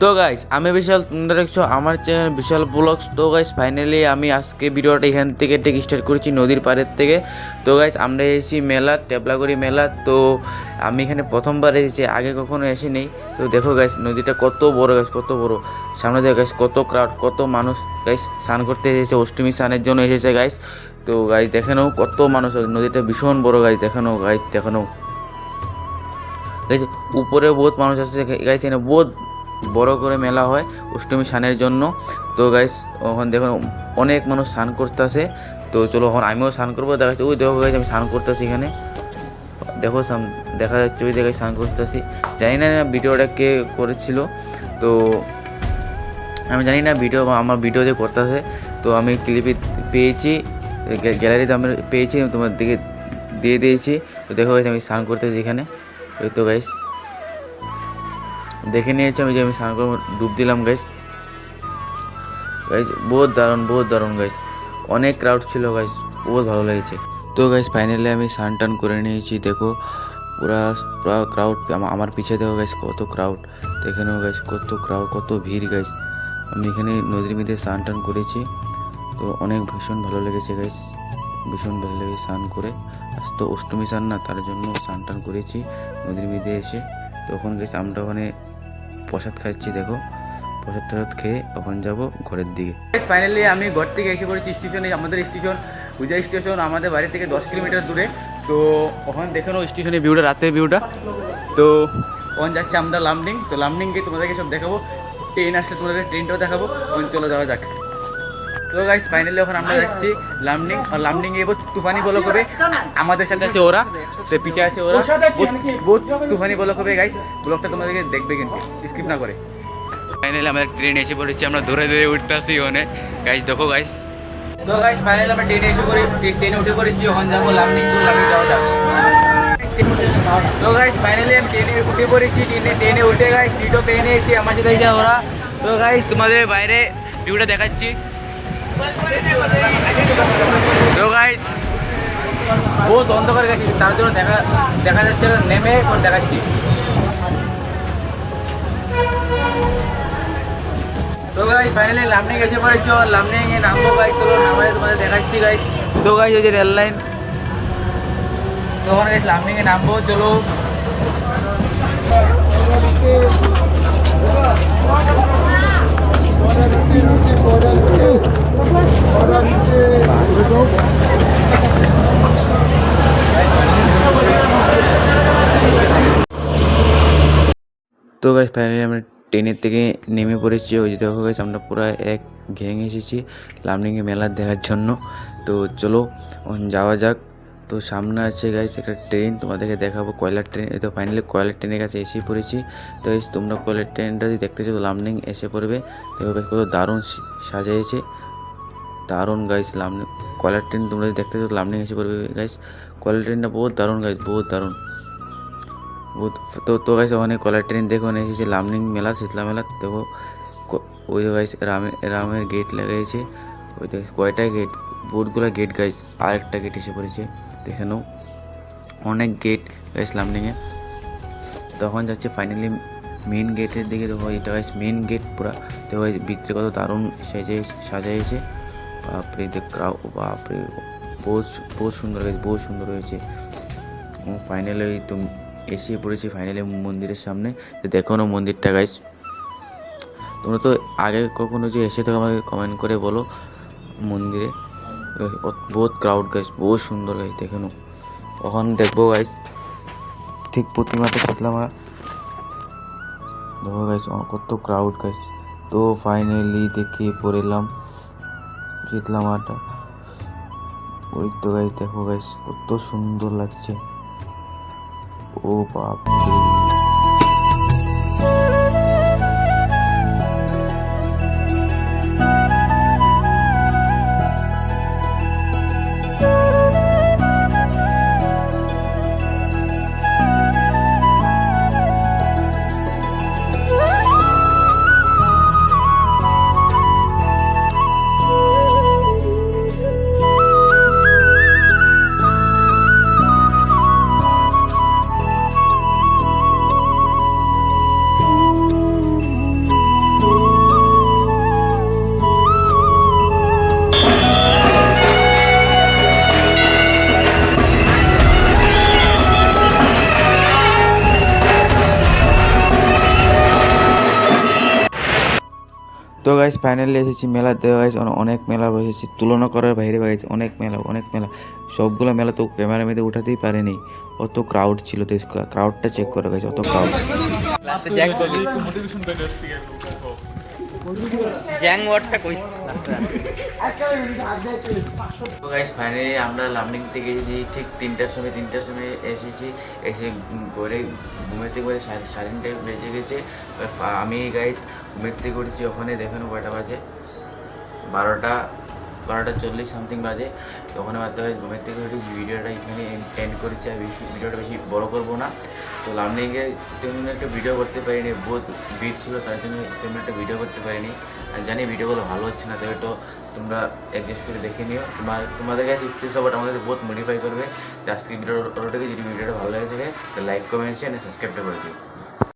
তো গাইস আমি বিশাল তোমরা দেখছ আমার চ্যানেল বিশাল ব্লগস তো গাইস ফাইনালি আমি আজকে ভিডিওটা এখান থেকে টেক স্টার্ট করেছি নদীর পাড়ের থেকে। তো গাইস আমরা এসেছি মেলা, টেবলাগুড়ি মেলা। তো আমি এখানে প্রথমবার এসেছি, আগে কখনো নেই তো দেখো গাইস নদীটা কত বড় গাছ কত বড়। সামনে দেখো গাইস কত ক্রাউড কত মানুষ। গাইস স্নান করতে এসেছে অষ্টমী স্নানের জন্য এসেছে গাইস তো গাইস দেখে নাও কত মানুষ, নদীটা ভীষণ বড় গাইস দেখে নাও গাইস দেখে নাও। গাইস উপরে বহুত মানুষ আছে গাইস এখানে বহুত বড় করে মেলা হয় অষ্টমী স্নানের জন্য। তো গাইস ওখানে দেখুন, অনেক মানুষ স্নান করতেছে। তো চলো, এখন আমিও স্নান করব। দেখা যাচ্ছে ওই দেখো গাইস আমি স্নান করতেছি এখানে। দেখো দেখা যাচ্ছে, ওই জায়গায় স্নান করতেছি। জানি না ভিডিওটা কে করেছিল। তো আমি জানি না ভিডিও আমার ভিডিও যে করতেছে। তো আমি ক্লিপে পেয়েছি গ্যালারিতে আমি পেয়েছি, তোমার দিকে দিয়ে দিয়েছি। তো দেখো গাইস আমি স্নান করতেছি এখানে। ওই তো গাইস দেখে নিয়েছি আমি যে আমি স্নান করব, ডুব দিলাম গাইস গাইস বহুত দারুণ বহুত দারুণ গাইস অনেক ক্রাউড ছিল গাইস বহুত ভালো লেগেছে। তো গাইস ফাইনালি আমি স্নান টান করে নিয়েছি, দেখো। পুরা পুরা ক্রাউড আমার পিছিয়ে দেখো গাইস কত ক্রাউড দেখে নেব গাইস কত ক্রাউড কত ভিড় গাইস আমি এখানে নদীর মধ্যে স্নান টান করেছি। তো, অনেক ভীষণ ভালো লেগেছে গাইস ভীষণ ভালো লেগেছে স্নান করে। আজ তো অষ্টমী স্নান না, তার জন্য স্নান টান করেছি, নদীর মধ্যে এসে। তখন গেছি আমরা ওখানে প্রসাদ খাচ্ছি, দেখো। প্রসাদ টসাদ খেয়ে ওখান যাব ঘরের দিকে। ফাইনালি আমি ঘর থেকে এসে পড়েছি স্টেশনে, আমাদের স্টেশন, পূজা স্টেশন, আমাদের বাড়ি থেকে দশ কিলোমিটার দূরে। তো ওখানে দেখে নাও স্টেশনের ভিউটা রাতের ভিউটা তো ওখানে যাচ্ছে আমরা লামডিং। তো লামডিং গিয়ে তোমাদেরকে সব দেখাবো। ট্রেন আসলে তোমাদের ট্রেনটাও দেখাবো। ওখানে চলে যাওয়া যাক। তো গাইস ফাইনালি এখন আমরা যাচ্ছি লামডিং আর লামডিং এ তুফানি বলো কবে আমাদের সাথে আছে ওরা। তো পিছে আছে ওরা। বহুত- তুফানি বলো কবে গাইস ব্লগটা তোমাদেরকে দেখবে কিন্তু। স্কিপ না করে। ফাইনালি আমাদের ট্রেন এসে পড়েছি আমরা ধরে ধরে উঠতে আসি ওখানে। গাইস দেখো গাইস তো গাইস ফাইনালি আমরা ট্রেনে এসে পড়ে ট্রেনে উঠে পড়েছি ওখানে যাব লামডিং টু লামডিং যাওয়া যাক। তো গাইস ফাইনালি আমি ট্রেনে উঠে পড়েছি ট্রেনে ট্রেনে উঠে গাইস সিটও পেয়ে নিয়েছি আমার সাথে ওরা। তো গাইস তোমাদের বাইরে ভিউটা দেখাচ্ছি। তো গাইস বহুত অন্ধকার গেছে তার জন্য দেখা দেখা যাচ্ছে না, নেমে এখন দেখাচ্ছি। তো গাইস ফাইনালি লামনিং এসে পড়েছো লামনিং এ নামবো গাইস চলো নামায় তোমাদের দেখাচ্ছি গাইস তো গাইস ওই যে রেল লাইন। তো ওখানে গাইস লামনিং এ নামবো চলো। তো গাইস ফাইনালি আমরা ট্রেনের থেকে নেমে পড়েছি। ওই যে দেখো গাইস আমরা পুরো এক ঘেং এসেছি লামডিংয়ে মেলা দেখার জন্য। তো চলো যাওয়া যাক। তো সামনে আছে গাইস একটা ট্রেন তোমাদেরকে দেখাবো কয়লার ট্রেন এই তো ফাইনালি কয়লার ট্রেনের কাছে এসেই পড়েছি। তো গাইস তোমরা কয়লার ট্রেনটা যদি দেখতে চাও, লামডিং এসে পড়বে। দেখো গাইস কত দারুণ সাজিয়েছে দারুণ গাইস লামডিং কয়লার ট্রেন তোমরা যদি দেখতে চাও, লামডিং এসে পড়বে গাইস কয়লার ট্রেনটা বহুত দারুণ গাইস বহুত দারুণ। তো তো গাইস ওখানে কলার ট্রেন দেখো ওখানে এসেছে লামনিং মেলা, শীতলা মেলা। দেখো ওই গাইস রামে, রামের গেট লাগাইছে। ওই দেখ কয়টা গেট বহুতগুলো গেট গাইস আর একটা গেট এসে পড়েছে। দেখে নাও, অনেক গেট গাইস লামনিংয়ে তখন যাচ্ছে ফাইনালি মেন গেটের দিকে। দেখো, এটা গাইস মেন গেট পুরা। দেখো ভিতরে কত দারুণ সেজে, সাজাইছে। বাপরে দেখ বাপরে, বহুত বহুত সুন্দর গাইস বহুত সুন্দর হয়েছে। ফাইনালি ওই তো এসে পড়েছি ফাইনালি মন্দিরের সামনে। দেখো না মন্দিরটা গাইস তোমরা তো আগে কখনো যে এসে থাকো, আমাকে কমেন্ট করে বলো মন্দিরে। বহুত ক্রাউড গাইস বহুত সুন্দর গাইস দেখে তখন দেখব গাইস ঠিক প্রতিমাতে শিখলাম দেখো গাইস কত ক্রাউড গাইস তো ফাইনালি দেখে পড়েলাম শীতলা মাটা ওই তো গাইস দেখো গাইস কত সুন্দর লাগছে। 无法。তো গাইজ ফাইনালি এসেছি মেলাতে গাইজ অনেক মেলা বসেছি, তুলনা করার বাইরে গাইজ অনেক মেলা অনেক মেলা। সবগুলো মেলা তো ক্যামেরা মেয়েদের উঠাতেই পারেনি। অত ক্রাউড ছিল তো ক্রাউডটা চেক করে গেছে অত ক্রাউড গাইজ ফাইনালি আমরা লামডিং থেকে এসেছি ঠিক তিনটার সময় তিনটার সময় এসেছি। এসে ঘরে ঘুমেতে করে সাড়ে সাড়ে তিনটায় বেজে গেছে। আমি গাইজ ঘুমের করেছি ওখানে দেখেন কয়টা বাজে? বারোটা বারোটা চল্লিশ সামথিং বাজে। তখন তো ঘুমের থেকে উঠে ভিডিওটা এখানে এন্ড করেছি আর বেশি ভিডিওটা বেশি বড় করব না। তো লামডিংয়ে তেমন একটা ভিডিও করতে পারিনি, বহুত ভিড় ছিল, তার জন্য তেমন একটা ভিডিও করতে পারিনি। আর জানি ভিডিওগুলো ভালো হচ্ছে না, তবে তো তোমরা অ্যাডজাস্ট করে দেখে নিও। তোমার তোমাদের কাছে একটু সাপোর্ট আমাদের বহুত মডিফাই করবে। আজকে ভিডিওটাকে যদি ভিডিওটা ভালো লাগে থাকে লাইক কমেন্ট শেয়ার সাবস্ক্রাইবটা করে দিও।